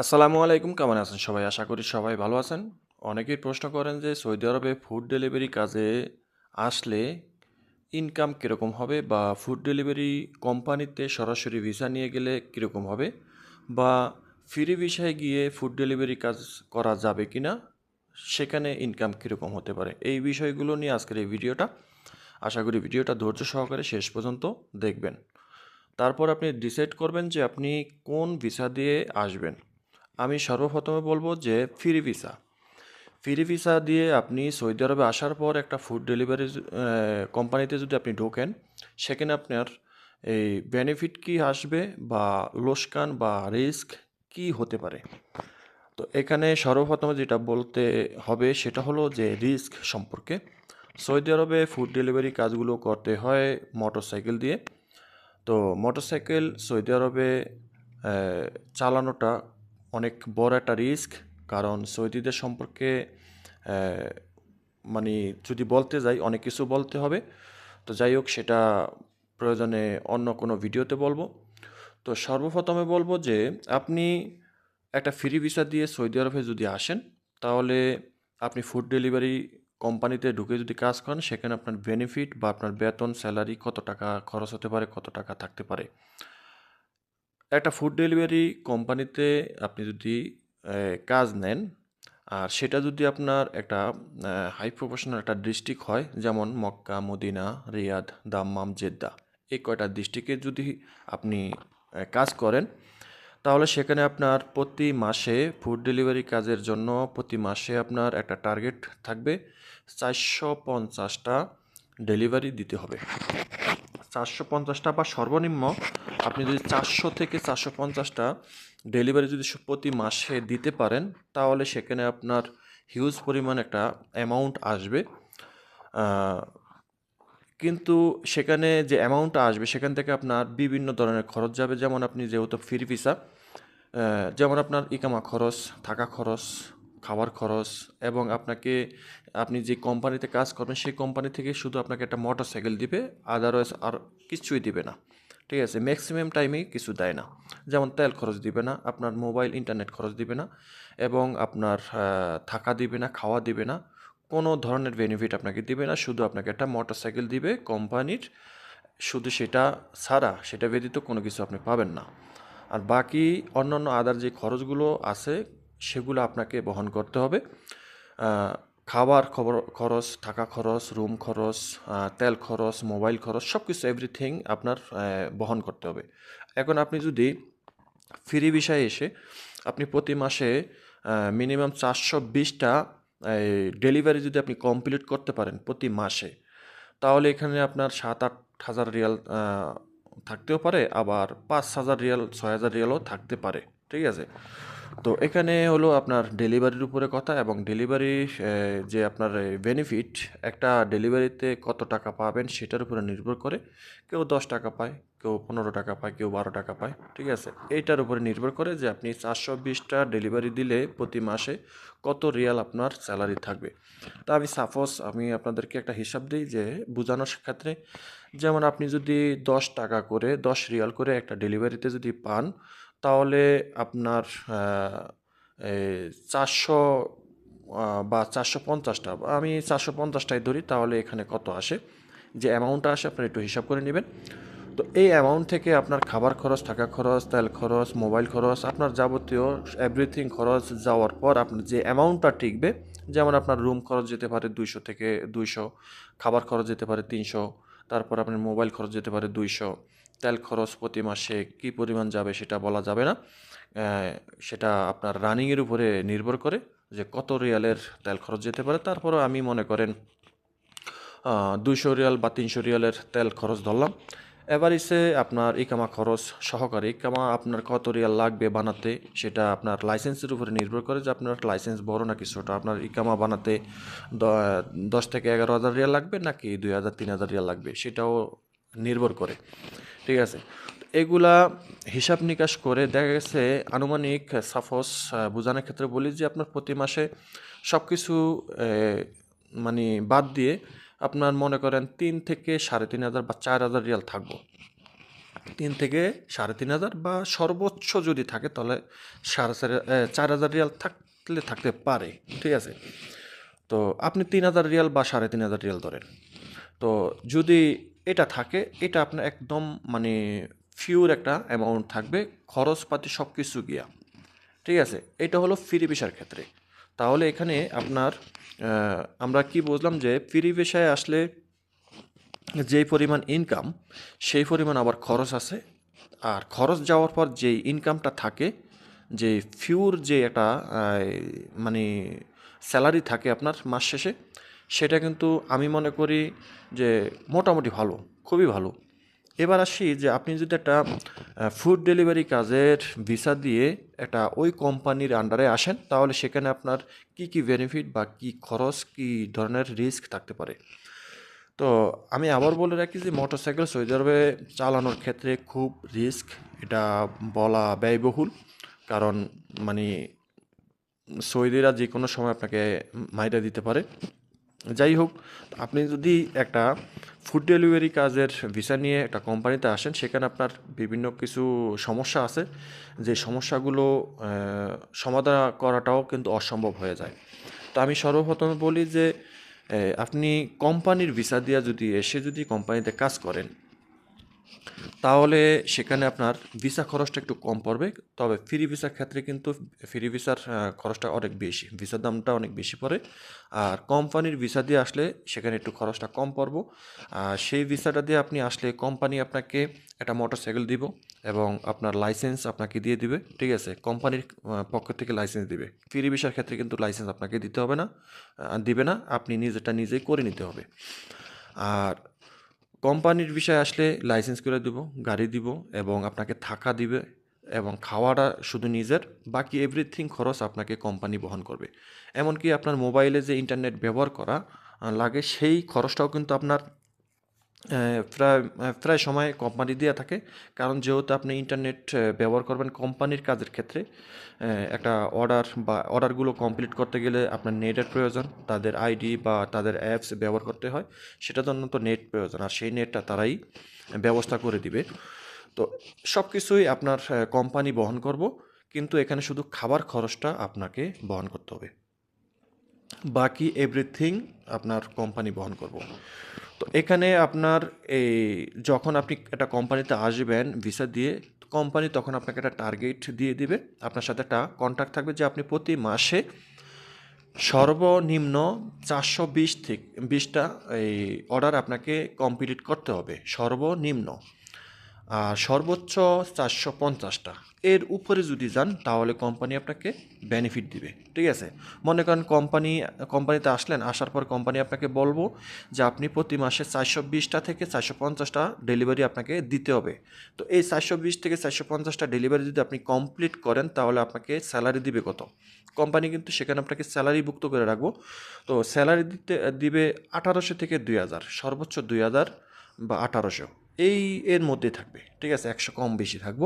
আসসালামু আলাইকুম, কেমন আছেন সবাই? আশা করি সবাই ভালো আছেন। অনেকেই প্রশ্ন করেন যে সৌদি আরবে ফুড ডেলিভারি কাজে আসলে ইনকাম কীরকম হবে বা ফুড ডেলিভারি কোম্পানিতে সরাসরি ভিসা নিয়ে গেলে কীরকম হবে বা ফ্রি ভিসায় গিয়ে ফুড ডেলিভারি কাজ করা যাবে কি না সেখানে ইনকাম কীরকম হতে পারে? এই বিষয়গুলো নিয়ে আজকের এই ভিডিওটা। আশা করি ভিডিওটা ধৈর্য সহকারে শেষ পর্যন্ত দেখবেন। তারপর আপনি ডিসাইড করবেন যে আপনি কোন ভিসা দিয়ে আসবেন। আমি সর্বপ্রথমে বলব যে ফ্রি ভিসা। ফ্রি ভিসা দিয়ে আপনি সৌদি আরবে আসার পর একটা ফুড ডেলিভারি কোম্পানিতে যদি আপনি ঢোকেন, সেখানে আপনার এই বেনিফিট কি আসবে বা লোসকান বা রিস্ক কি হতে পারে? তো এখানে সর্বপ্রথমে যেটা বলতে হবে সেটা হলো যে রিস্ক সম্পর্কে। সৌদি আরবে ফুড ডেলিভারি কাজগুলো করতে হয় মোটর সাইকেল দিয়ে। তো মোটরসাইকেল সৌদি আরবে চালানোটা অনেক বড় একটা রিস্ক। কারণ সৌদিদের সম্পর্কে মানে যদি বলতে যাই, অনেক কিছু বলতে হবে। তো যাই হোক, সেটা প্রয়োজনে অন্য কোনো ভিডিওতে বলব। তো সর্বপ্রথমে বলব যে, আপনি একটা ফ্রি ভিসা দিয়ে সৌদি আরবে যদি আসেন, তাহলে আপনি ফুড ডেলিভারি কোম্পানিতে ঢুকে যদি কাজ করেন, সেখানে আপনার বেনিফিট বা আপনার বেতন স্যালারি কত টাকা খরচ হতে পারে, কত টাকা থাকতে পারে। একটা ফুড ডেলিভারি কোম্পানিতে আপনি যদি কাজ নেন, আর সেটা যদি আপনার একটা হাই প্রফেশনাল একটা ডিস্ট্রিক্ট হয়, যেমন Mecca, Medina, Riyadh, Dammam, Jeddah, এই কয়টা ডিস্ট্রিক্টে যদি আপনি কাজ করেন, তাহলে সেখানে আপনার প্রতি মাসে ফুড ডেলিভারি কাজের জন্য প্রতি মাসে আপনার একটা টার্গেট থাকবে চারশো পঞ্চাশটা ডেলিভারি দিতে হবে। চারশো পঞ্চাশটা বা সর্বনিম্ন আপনি যদি চারশো থেকে চারশো পঞ্চাশটা ডেলিভারি যদি প্রতি মাসে দিতে পারেন, তাহলে সেখানে আপনার হিউজ পরিমাণ একটা অ্যামাউন্ট আসবে। কিন্তু সেখানে যে অ্যামাউন্টটা আসবে, সেখান থেকে আপনার বিভিন্ন ধরনের খরচ যাবে। যেমন আপনি যেহেতু ফ্রি ভিসা যেমন আপনার ইকামা খরচ, থাকা খরচ খাবার খরচ, এবং আপনাকে, আপনি যে কোম্পানিতে কাজ করবেন, সেই কোম্পানি থেকে শুধু আপনাকে একটা মোটর সাইকেল দিবে আদারওয়াইজ আর কিছুই দিবে না। ঠিক আছে? ম্যাক্সিমাম টাইমেই কিছু দেয় না। যেমন তেল খরচ দিবে না, আপনার মোবাইল ইন্টারনেট খরচ দিবে না এবং আপনার থাকা দিবে না, খাওয়া দিবে না, কোনো ধরনের বেনিফিট আপনাকে দিবে না। শুধু আপনাকে একটা মোটর সাইকেল দিবে কোম্পানির শুধু সেটা ছাড়া, সেটা ব্যতীত কোনো কিছু আপনি পাবেন না। আর বাকি অন্যান্য আদার যে খরচগুলো আছে, সেগুলো আপনাকে বহন করতে হবে। খাবার খবর, খরচ থাকা খরচ, রুম খরচ তেল খরচ, মোবাইল খরচ সব কিছু এভরিথিং আপনার বহন করতে হবে। এখন আপনি যদি ফ্রি বিষয়ে এসে আপনি প্রতি মাসে মিনিমাম চারশো বিশটা ডেলিভারি যদি আপনি কমপ্লিট করতে পারেন প্রতি মাসে, তাহলে এখানে আপনার সাত আট হাজার রিয়াল থাকতেও পারে, আবার পাঁচ হাজার রিয়াল ছয় হাজার রিয়ালও থাকতে পারে, ঠিক আছে? তো এখানে হলো আপনার ডেলিভারির উপরে কথা এবং ডেলিভারি যে আপনার বেনিফিট একটা ডেলিভারিতে কত টাকা পাবেন সেটার উপরে নির্ভর করে কেউ দশ টাকা পায়, কেউ পনেরো টাকা পায়, কেউ বারো টাকা পায়, ঠিক আছে? এইটার উপরে নির্ভর করে যে আপনি চারশো বিশটা ডেলিভারি দিলে প্রতি মাসে কত রিয়াল আপনার স্যালারি থাকবে। তা আমি সাপোজ আমি আপনাদেরকে একটা হিসাব দিই যে বোঝানোর ক্ষেত্রে যেমন আপনি যদি দশ টাকা করে, দশ রিয়াল করে একটা ডেলিভারিতে যদি পান তাহলে আপনার চারশো বা চারশো পঞ্চাশটা, আমি চারশো পঞ্চাশটাই ধরি, তাহলে এখানে কত আসে? যে অ্যামাউন্টটা আসে, আপনার একটু হিসাব করে নেবেন। তো এই অ্যামাউন্ট থেকে আপনার খাবার খরচ, থাকা খরচ, তেল খরচ মোবাইল খরচ, আপনার যাবতীয় এভরিথিং খরচ যাওয়ার পর আপনার যে অ্যামাউন্টটা টিকবে, যেমন আপনার রুম খরচ যেতে পারে দুইশো থেকে দুইশো, খাবার খরচ যেতে পারে তিনশো, তারপর আপনার মোবাইল খরচ যেতে পারে দুইশো তেল খরচ প্রতি মাসে কী পরিমাণ যাবে সেটা বলা যাবে না। সেটা আপনার রানিংয়ের উপরে নির্ভর করে যে কত রিয়ালের তেল খরচ যেতে পারে। তারপরও আমি মনে করেন দুইশো রিয়াল বা তিনশো রিয়ালের তেল খরচ ধরলাম। এভারেজে আপনার ইকামা খরচ সহকারে, ইকামা আপনার কত রিয়াল লাগবে বানাতে সেটা আপনার লাইসেন্সের উপরে নির্ভর করে যে আপনার লাইসেন্স বড় নাকি ছোটো। আপনার ইকামা বানাতে দশ থেকে এগারো হাজার রিয়াল লাগবে নাকি দুই হাজার, তিন হাজার রিয়াল লাগবে সেটাও নির্ভর করে। ঠিক আছে? এগুলা হিসাব নিকাশ করে দেখা গেছে আনুমানিক সাপোজ বোঝানোর ক্ষেত্রে বলি যে আপনার প্রতি মাসে সব কিছু মানে বাদ দিয়ে আপনার মনে করেন তিন থেকে সাড়ে তিন হাজার বা চার হাজার রিয়াল থাকব। তিন থেকে সাড়ে তিন হাজার বা সর্বোচ্চ যদি থাকে তাহলে সাড়ে চার চার হাজার রিয়াল থাকলে থাকতে পারে, ঠিক আছে? তো আপনি তিন হাজার রিয়াল বা সাড়ে তিন হাজার রিয়াল ধরেন। তো যদি এটা থাকে, এটা আপনার একদম মানে ফিউর একটা অ্যামাউন্ট থাকবে, খরচপাতি সব কিছু গিয়া। ঠিক আছে? এটা হলো ফ্রি পেশার ক্ষেত্রে। তাহলে এখানে আপনার আমরা কি বুঝলাম যে ফ্রি পেশায় আসলে যেই পরিমাণ ইনকাম সেই পরিমাণ আবার খরচ আছে। আর খরচ যাওয়ার পর যেই ইনকামটা থাকে, যে ফিউর যে একটা মানে স্যালারি থাকে আপনার মাস শেষে সেটা কিন্তু আমি মনে করি যে মোটামুটি ভালো, খুবই ভালো। এবার আসি যে আপনি যদি একটা ফুড ডেলিভারি কাজের ভিসা দিয়ে একটা ওই কোম্পানির আন্ডারে আসেন, তাহলে সেখানে আপনার কি কি বেনিফিট বা কি খরচ, কি ধরনের রিস্ক থাকতে পারে? তো আমি আবার বলে রাখি যে মোটরসাইকেল সৌদি আরবে চালানোর ক্ষেত্রে খুব রিস্ক এটা বলা ব্যয়বহুল। কারণ মানে সৌদিরা যে কোনো সময় আপনাকে মাইরা দিতে পারে। যাই হোক, আপনি যদি একটা ফুড ডেলিভারি কাজের ভিসা নিয়ে একটা কোম্পানিতে আসেন, সেখানে আপনার বিভিন্ন কিছু সমস্যা আছে। যে সমস্যাগুলো সমাধান করাটাও কিন্তু অসম্ভব হয়ে যায়। তো আমি সর্বপ্রথম বলি যে আপনি কোম্পানির ভিসা দিয়ে যদি এসে যদি কোম্পানিতে কাজ করেন তাহলে সেখানে আপনার ভিসা খরচটা একটু কম পড়বে, তবে ফ্রি ভিসার ক্ষেত্রে কিন্তু ফ্রি ভিসার খরচটা অনেক বেশি ভিসার দামটা অনেক বেশি পড়ে। আর কোম্পানির ভিসা দিয়ে আসলে সেখানে একটু খরচটা কম পড়ব। আর সেই ভিসাটা দিয়ে আপনি আসলে কোম্পানি আপনাকে একটা মোটরসাইকেল দিব এবং আপনার লাইসেন্স আপনাকে দিয়ে দিবে, ঠিক আছে? কোম্পানির পক্ষ থেকে লাইসেন্স দিবে। ফ্রি ভিসার ক্ষেত্রে কিন্তু লাইসেন্স আপনাকে দিতে হবে না দিবে না, আপনি নিজেরটা নিজেই করে নিতে হবে। আর কোম্পানির বিষয়ে আসলে লাইসেন্স করে দিব, গাড়ি দিব এবং আপনাকে থাকা দিবে এবং খাওয়াটা শুধু নিজের, বাকি এভরিথিং খরচ আপনাকে কোম্পানি বহন করবে। এমনকি আপনার মোবাইলে যে ইন্টারনেট ব্যবহার করা লাগে সেই খরচটাও কিন্তু আপনার প্রায় প্রায় সময় কোম্পানি দেওয়া থাকে। কারণ যেহেতু আপনি ইন্টারনেট ব্যবহার করবেন কোম্পানির কাজের ক্ষেত্রে একটা অর্ডার বা অর্ডারগুলো কমপ্লিট করতে গেলে আপনার নেটের প্রয়োজন, তাদের আইডি বা তাদের অ্যাপস ব্যবহার করতে হয় সেটার জন্য তো নেট প্রয়োজন। আর সেই নেটটা তারাই ব্যবস্থা করে দিবে। তো সব কিছুই আপনার কোম্পানি বহন করব, কিন্তু এখানে শুধু খাবার খরচটা আপনাকে বহন করতে হবে। বাকি এভরিথিং আপনার কোম্পানি বহন করব। তো এখানে আপনার এই যখন আপনি একটা কোম্পানিতে আসবেন ভিসা দিয়ে কোম্পানি তখন আপনাকে একটা টার্গেট দিয়ে দিবে। আপনার সাথে একটা কন্ট্যাক্ট থাকবে যে আপনি প্রতি মাসে সর্বনিম্ন চারশো বিশ থেকে, বিশটা এই অর্ডার আপনাকে কমপ্লিট করতে হবে। সর্বনিম্ন। সর্বোচ্চ চারশো পঞ্চাশটা। এর উপরে যদি যান, তাহলে কোম্পানি আপনাকে বেনিফিট দিবে। ঠিক আছে? মনে করেন কোম্পানি কোম্পানিতে আসলেন, আসার পর কোম্পানি আপনাকে বলব যে আপনি প্রতি মাসে চারশো বিশটা থেকে চারশো পঞ্চাশটা ডেলিভারি আপনাকে দিতে হবে। তো এই চারশো বিশ থেকে চারশো পঞ্চাশটা ডেলিভারি যদি আপনি কমপ্লিট করেন, তাহলে আপনাকে স্যালারি দিবে কত? কোম্পানি কিন্তু সেখানে আপনাকে স্যালারি ভুক্ত করে রাখব। তো স্যালারি দিতে, দিবে আঠারোশো থেকে দুই হাজার, সর্বোচ্চ দুই হাজার বা আঠারোশো। এই এর মধ্যে থাকবে, ঠিক আছে? একশো কম বেশি থাকব।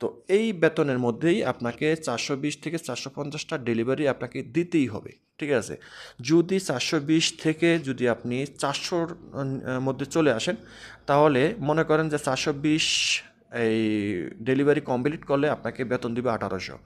তো এই বেতনের মধ্যেই আপনাকে চারশো বিশ থেকে চারশো পঞ্চাশটা ডেলিভারি আপনাকে দিতেই হবে, ঠিক আছে? যদি চারশো বিশ থেকে যদি আপনি চারশোর মধ্যে চলে আসেন, তাহলে মনে করেন যে চারশো বিশ এই ডেলিভারি কমপ্লিট করলে আপনাকে বেতন দিবে আঠারোশো।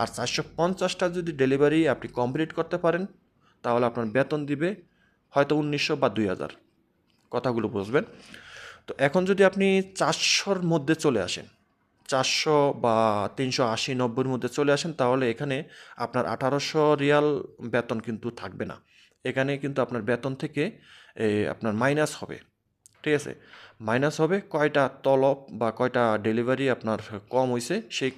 আর চারশো পঞ্চাশটা যদি ডেলিভারি আপনি কমপ্লিট করতে পারেন, তাহলে আপনার বেতন দিবে হয়তো উনিশশো বা দুই হাজার। কথাগুলো বুঝবেন? তো এখন যদি আপনি চারশোর মধ্যে চলে আসেন, চারশো বা তিনশো আশি, নব্বইয়ের মধ্যে চলে আসেন, তাহলে এখানে আপনার আঠারোশো রিয়াল বেতন কিন্তু থাকবে না। এখানে কিন্তু আপনার বেতন থেকে আপনার মাইনাস হবে, ঠিক আছে? মাইনাস হবে কয়টা তলব বা কয়টা ডেলিভারি আপনার কম হয়েছে সেই,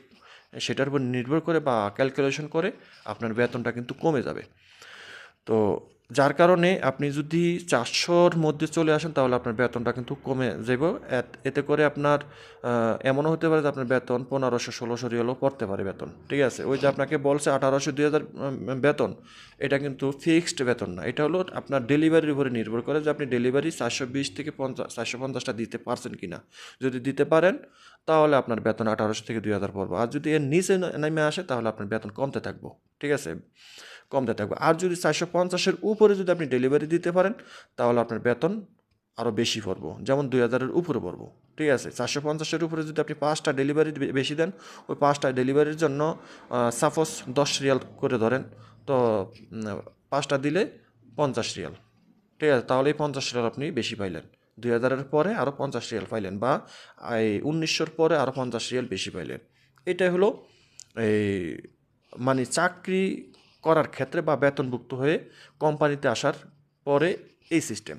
সেটার উপর নির্ভর করে বা ক্যালকুলেশন করে আপনার বেতনটা কিন্তু কমে যাবে। তো যার কারণে আপনি যদি চারশোর মধ্যে চলে আসেন, তাহলে আপনার বেতনটা কিন্তু কমে যাব এত- করে আপনার এমনও হতে পারে যে আপনার বেতন পনেরোশো, ষোলোশো রিয়ালও পড়তে পারে বেতন। ঠিক আছে? ওই যে আপনাকে বলছে আঠারোশো, দুই হাজার বেতন, এটা কিন্তু ফিক্সড বেতন না। এটা হলো আপনার ডেলিভারির উপরে নির্ভর করে যে আপনি ডেলিভারি চারশো বিশ থেকে পঞ্চাশ, চারশো পঞ্চাশটা দিতে পারছেন কি না যদি দিতে পারেন, তাহলে আপনার বেতন আঠারোশো থেকে দুই হাজার পড়ব। আর যদি এর নিচে নেমে আসে, তাহলে আপনার বেতন কমতে থাকব। ঠিক আছে? কমতে থাকবে। আর যদি চারশো পঞ্চাশের উপরে যদি আপনি ডেলিভারি দিতে পারেন, তাহলে আপনার বেতন আরও বেশি পড়ব। যেমন দুই হাজারের উপরে পড়ব। ঠিক আছে? চারশো পঞ্চাশের উপরে যদি আপনি পাঁচটা ডেলিভারি বেশি দেন, ওই পাঁচটা ডেলিভারির জন্য সাপোজ দশ রিয়াল করে ধরেন, তো পাঁচটা দিলে পঞ্চাশ রিয়াল। ঠিক আছে? তাহলে এই পঞ্চাশ রিয়াল আপনি বেশি পাইলেন। দুই হাজারের পরে আরও পঞ্চাশ রিয়াল পাইলেন বা, এই উনিশশোর পরে আরও পঞ্চাশ রিয়াল বেশি পাইলেন। এটাই হলো এই মানে চাকরি করার ক্ষেত্রে বা বেতনভুক্ত হয়ে কোম্পানিতে আসার পরে এই সিস্টেম।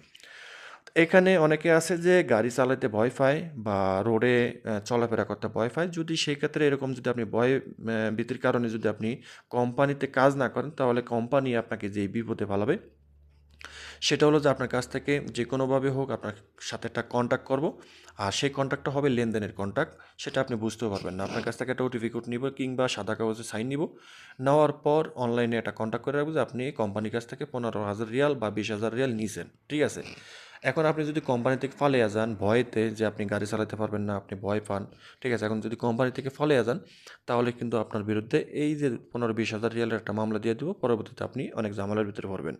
এখানে অনেকে আছে যে গাড়ি চালাতে ভয় পায় বা রোডে চলাফেরা করতে ভয় পায়। যদি সেই ক্ষেত্রে এরকম যদি আপনি ভয় ভীতির কারণে যদি আপনি কোম্পানিতে কাজ না করেন, তাহলে কোম্পানি আপনাকে যে বিপদে ফেলাবে সেটা হলো যে আপনার কাছ থেকে যে কোনোভাবে হোক আপনার সাথে একটা কন্ট্যাক্ট করব। আর সেই কন্ট্যাক্টটা হবে লেনদেনের কন্ট্যাক্ট সেটা আপনি বুঝতেও পারবেন না। আপনার কাছ থেকে একটা ওটিপি কোড নিব কিংবা সাদা কাগজে সাইন নিব। নেওয়ার পর অনলাইনে একটা কন্ট্যাক্ট করে রাখব যে আপনি কোম্পানির কাছ থেকে পনেরো হাজার রিয়াল বা বিশ হাজার রিয়াল নিয়েছেন ঠিক আছে? এখন আপনি যদি কোম্পানি থেকে ফালিয়ে যান, ভয়েতে যে আপনি গাড়ি চালাতে পারবেন না, আপনি ভয় পান, ঠিক আছে? এখন যদি কোম্পানি থেকে ফালিয়ে যান, তাহলে কিন্তু আপনার বিরুদ্ধে এই যে পনেরো বিশ হাজার রিয়ালের একটা মামলা দিয়ে দেবো, পরবর্তীতে আপনি অনেক ঝামেলার ভিতরে পড়বেন।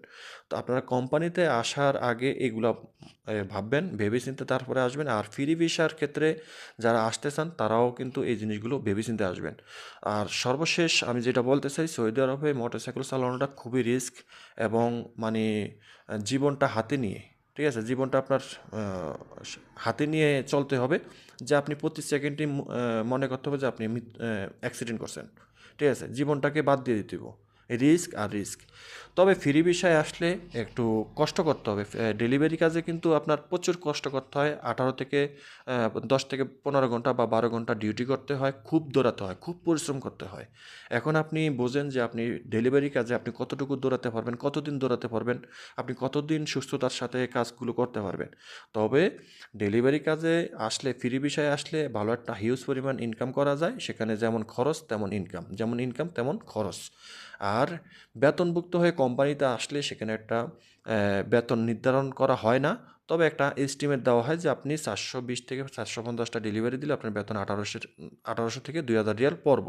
তো আপনারা কোম্পানিতে আসার আগে এগুলো ভাববেন ভেবে চিন্তে তারপরে আসবেন, আর ফ্রি ভিসার ক্ষেত্রে যারা আসতে চান, তারাও কিন্তু এই জিনিসগুলো ভেবে চিন্তে আসবেন। আর সর্বশেষ আমি যেটা বলতে চাই, সৌদি আরবে মোটরসাইকেল চালানোটা খুবই রিস্ক এবং মানে জীবনটা হাতে নিয়ে ঠিক আছে? জীবনটা আপনার হাতে নিয়ে চলতে হবে যে আপনি প্রতি সেকেন্ডে মনে করতে হবে যে আপনি অ্যাক্সিডেন্ট করছেন। ঠিক আছে? জীবনটাকে বাদ দিয়ে দিতে রিস্ক আর রিস্ক তবে ফ্রি বিষয়ে আসলে একটু কষ্ট করতে হবে। ডেলিভারি কাজে কিন্তু আপনার প্রচুর কষ্ট করতে হয়। আঠারো থেকে দশ থেকে পনেরো ঘণ্টা বা বারো ঘণ্টা ডিউটি করতে হয়, খুব দৌড়াতে হয়, খুব পরিশ্রম করতে হয়। এখন আপনি বোঝেন যে আপনি ডেলিভারি কাজে আপনি কতটুকু দৌড়াতে পারবেন, কতদিন দৌড়াতে পারবেন, আপনি কতদিন সুস্থতার সাথে কাজগুলো করতে পারবেন। তবে ডেলিভারি কাজে আসলে ফ্রি বিষয়ে আসলে ভালো একটা হিউজ পরিমাণ ইনকাম করা যায়। সেখানে যেমন খরচ, তেমন ইনকাম যেমন ইনকাম তেমন খরচ। আর বেতনভুক্ত হয়ে কোম্পানিতে আসলে সেখানে একটা বেতন নির্ধারণ করা হয় না। তবে একটা এস্টিমেট দেওয়া হয় যে আপনি চারশো বিশ থেকে চারশো পঞ্চাশটা ডেলিভারি দিলে আপনার বেতন আঠারোশো আঠারোশো থেকে দুই হাজার রিয়াল পড়ব।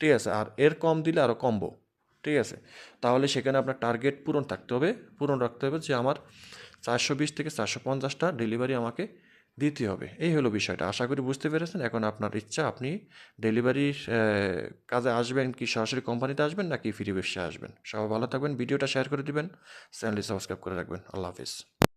ঠিক আছে? আর এর কম দিলে আরও কমবো। ঠিক আছে? তাহলে সেখানে আপনার টার্গেট পূরণ থাকতে হবে। পূরণ রাখতে হবে যে আমার চারশো বিশ থেকে চারশো পঞ্চাশটা ডেলিভারি আমাকে দিতে হবে। এই হলো বিষয়টা। আশা করি বুঝতে পেরেছেন। এখন আপনার ইচ্ছা, আপনি ডেলিভারির কাজে আসবেন কি সরাসরি কোম্পানিতে আসবেন নাকি ফ্রি ব্যবসায় আসবেন? সবাই ভালো থাকবেন। ভিডিওটা শেয়ার করে দিবেন। চ্যানেলটি সাবস্ক্রাইব করে রাখবেন। আল্লাহ হাফিজ।